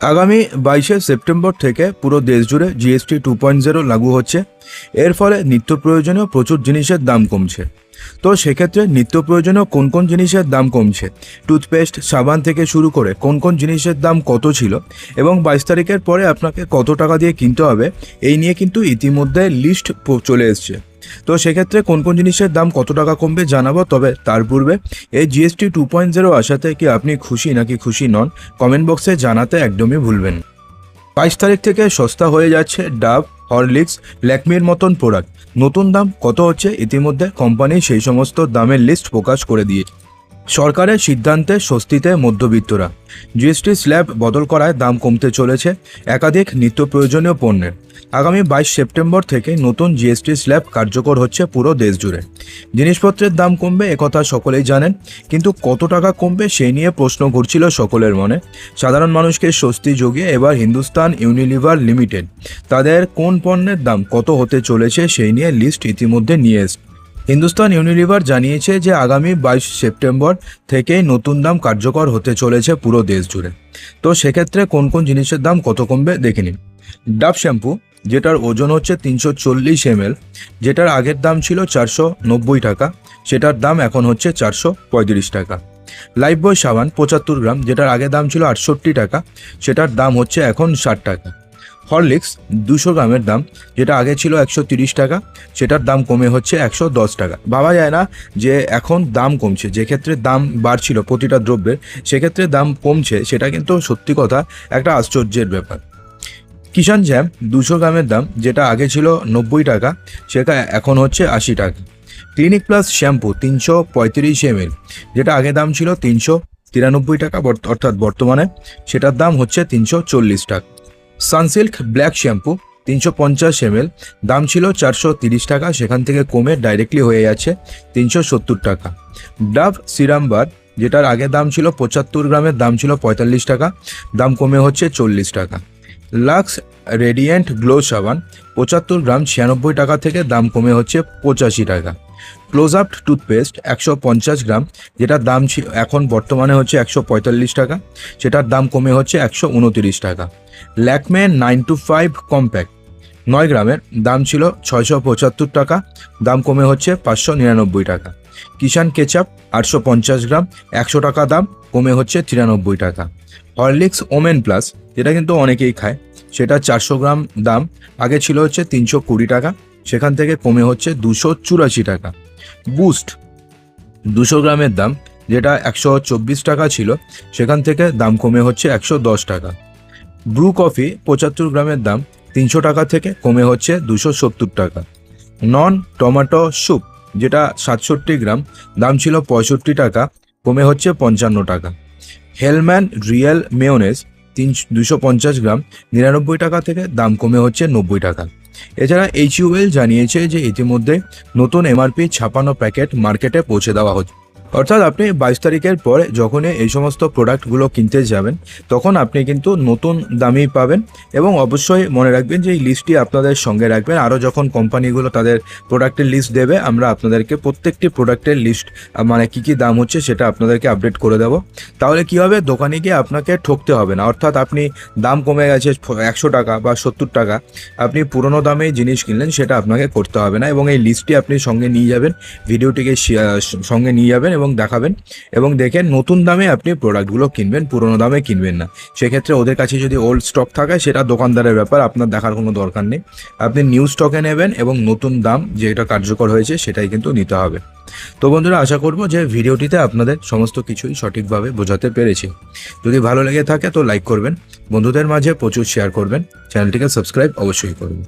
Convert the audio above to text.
আগামী বাইশে সেপ্টেম্বর থেকে পুরো দেশ জুড়ে জিএসটি টু পয়েন্ট জিরো লাগু হচ্ছে। এর ফলে নিত্য প্রয়োজনীয় প্রচুর জিনিসের দাম কমছে। তো সেক্ষেত্রে নিত্য প্রয়োজনীয় কোন কোন জিনিসের দাম কমছে? টুথপেস্ট, সাবান থেকে শুরু করে কোন কোন জিনিসের দাম কত ছিল? এবং বাইশ তারিখের পরে আপনাকে কত টাকা দিয়ে কিনতে হবে? এই নিয়ে কিন্তু ইতিমধ্যে লিস্ট চলে এসছে। তো সেক্ষেত্রে কোন কোন জিনিসের দাম কত টাকা কমবে জানাব, তবে তার পূর্বে এই জিএসটি টু পয়েন্ট জিরো আসাতে কি আপনি খুশি নাকি খুশি নন কমেন্ট বক্সে জানাতে একদমই ভুলবেন। বাইশ তারিখ থেকে সস্তা হয়ে যাচ্ছে ডাব, হরলিক্স, ল্যাকমির মতন প্রোডাক্ট নতুন দাম কত হচ্ছে ইতিমধ্যে কোম্পানি সেই সমস্ত দামের লিস্ট প্রকাশ করে দিয়ে সরকারের সিদ্ধান্তে স্বস্তিতে মধ্যবিত্তরা। জিএসটি স্ল্যাব বদল করায় দাম কমতে চলেছে একাধিক নিত্য প্রয়োজনীয় পণ্যের। আগামী বাইশ সেপ্টেম্বর থেকে নতুন জিএসটি স্ল্যাব কার্যকর হচ্ছে পুরো দেশ জুড়ে। জিনিসপত্রের দাম কমবে একথা সকলেই জানেন, কিন্তু কত টাকা কমবে সেই নিয়ে প্রশ্ন ঘুরছিল সকলের মনে। সাধারণ মানুষকে স্বস্তি জুগিয়ে এবার হিন্দুস্তান ইউনিলিভার লিমিটেড, তাদের কোন পণ্যের দাম কত হতে চলেছে সেই নিয়ে লিস্ট ইতিমধ্যে নিয়ে এসছে। হিন্দুস্তান ইউনিলিভার জানিয়েছে যে আগামী বাইশ সেপ্টেম্বর থেকেই নতুন দাম কার্যকর হতে চলেছে পুরো দেশ জুড়ে। তো সেক্ষেত্রে কোন কোন জিনিসের দাম কত কমবে দেখে নিন। ডাব শ্যাম্পু, যেটার ওজন হচ্ছে তিনশো চল্লিশ এমএল, যেটার আগের দাম ছিল চারশো নব্বই টাকা, সেটার দাম এখন হচ্ছে চারশো পঁয়ত্রিশ টাকা। লাইফ বয় সাবান, পঁচাত্তর গ্রাম, যেটার আগের দাম ছিল আটষট্টি টাকা, সেটার দাম হচ্ছে এখন ষাট টাকা। হরলিক্স দুশো গ্রামের দাম, যেটা আগে ছিল একশো তিরিশ টাকা, সেটার দাম কমে হচ্ছে একশো দশ টাকা। ভাবা যায় না যে এখন দাম কমছে, যে ক্ষেত্রে দাম বাড়ছিল প্রতিটা দ্রব্যের সেক্ষেত্রে দাম কমছে, সেটা কিন্তু সত্যি কথা একটা আশ্চর্যের ব্যাপার। কিষান জ্যাম দুশো গ্রামের দাম, যেটা আগে ছিল নব্বই টাকা, সেটা এখন হচ্ছে আশি টাকা। ক্লিনিক প্লাস শ্যাম্পু তিনশো পঁয়ত্রিশ এমএল, যেটা আগে দাম ছিল তিনশো তিরানব্বই টাকা অর্থাৎ বর্তমানে, সেটার দাম হচ্ছে তিনশো চল্লিশ টাকা। সানসিল্ক ব্ল্যাক শ্যাম্পু, তিনশো পঞ্চাশ এমএল, দাম ছিল চারশো তিরিশ টাকা, সেখান থেকে কমে ডাইরেক্টলি হয়ে যাচ্ছে তিনশো সত্তর টাকা। ডাভ সিরাম বার যেটার আগে দাম ছিল পঁচাত্তর গ্রামের দাম ছিল পঁয়তাল্লিশ টাকা, দাম কমে হচ্ছে চল্লিশ টাকা। লাক্স রেডিয়েন্ট গ্লো সাবান পঁচাত্তর গ্রাম ছিয়ানব্বই টাকা থেকে দাম কমে হচ্ছে পঁচাশি টাকা। ক্লোজ আপ টুথপেস্ট একশো পঞ্চাশ গ্রাম, যেটার দাম এখন বর্তমানে হচ্ছে একশো পঁয়তাল্লিশ টাকা, সেটার দাম কমে হচ্ছে একশো উনতিরিশ টাকা। Lakme nine two five compact নয় গ্রামের, দাম ছিল ছয়শো পঁচাত্তর টাকা, দাম কমে হচ্ছে পাঁচশো নিরানব্বই টাকা। কিষান কেচাপ আটশো পঞ্চাশ গ্রাম, একশো টাকা দাম, কমে হচ্ছে তিরানব্বই টাকা। হরলিক্স ওমেন প্লাস যেটা কিন্তু অনেকেই খায়, সেটা চারশো গ্রাম দাম, আগে ছিল হচ্ছে তিনশো কুড়ি টাকা সেখান থেকে কমে হচ্ছে দুশো চুরাশি টাকা। বুস্ট দুশো গ্রামের দাম, যেটা একশো চব্বিশ টাকা ছিল, সেখান থেকে দাম কমে হচ্ছে একশো দশ টাকা। ব্রু কফি পঁচাত্তর গ্রামের দাম, তিনশো টাকা থেকে কমে হচ্ছে দুশো সত্তর টাকা। নন টমেটো স্যুপ যেটা সাতষট্টি গ্রাম, দাম ছিল পঁয়ষট্টি টাকা, কমে হচ্ছে পঞ্চান্ন টাকা। হেলম্যান রিয়েল মেয়োনেজ তিন, দুশো পঞ্চাশ গ্রাম, নিরানব্বই টাকা থেকে দাম কমে হচ্ছে নব্বই টাকা। এছাড়া এইচ ইউএল জানিয়েছে যে ইতিমধ্যে নতুন এমআরপি ছাপানো প্যাকেট মার্কেটে পৌঁছে দেওয়া হচ্ছে। অর্থাৎ আপনি বাইশ তারিখের পরে যখনই এই সমস্ত প্রোডাক্টগুলো কিনতে যাবেন, তখন আপনি কিন্তু নতুন দামেই পাবেন এবং অবশ্যই মনে রাখবেন যে এই লিস্টটি আপনাদের সঙ্গে রাখবেন। আরও যখন কোম্পানিগুলো তাদের প্রোডাক্টের লিস্ট দেবে, আমরা আপনাদেরকে প্রত্যেকটি প্রোডাক্টের লিস্ট মানে কী কী দাম হচ্ছে সেটা আপনাদেরকে আপডেট করে দেবো। তাহলে কী হবে? দোকানে গিয়ে আপনাকে ঠকতে হবে না। অর্থাৎ আপনি দাম কমে গেছে একশো টাকা বা সত্তর টাকা, আপনি পুরনো দামে জিনিস কিনলেন সেটা আপনাকে করতে হবে না এবং এই লিস্টটি আপনি সঙ্গে নিয়ে যাবেন ভিডিওটিকে সঙ্গে নিয়ে যাবেন এবং দেখাবেন এবং দেখে নতুন দামে আপনি প্রোডাক্টগুলো কিনবেন, পুরনো দামে কিনবেন না। সেক্ষেত্রে ওদের কাছে যদি ওল্ড স্টক থাকে, সেটা দোকানদারের ব্যাপার, আপনার দেখার কোনো দরকার নেই। আপনি নিউ স্টকে নেবেন এবং নতুন দাম যেটা কার্যকর হয়েছে, সেটাই কিন্তু নিতে হবে। তো বন্ধুরা, আশা করব যে ভিডিওটিতে আপনাদের সমস্ত কিছুই সঠিকভাবে বোঝাতে পেরেছি। যদি ভালো লেগে থাকে তো লাইক করবেন, বন্ধুদের মাঝে প্রচুর শেয়ার করবেন। চ্যানেলটিকে সাবস্ক্রাইব অবশ্যই করবেন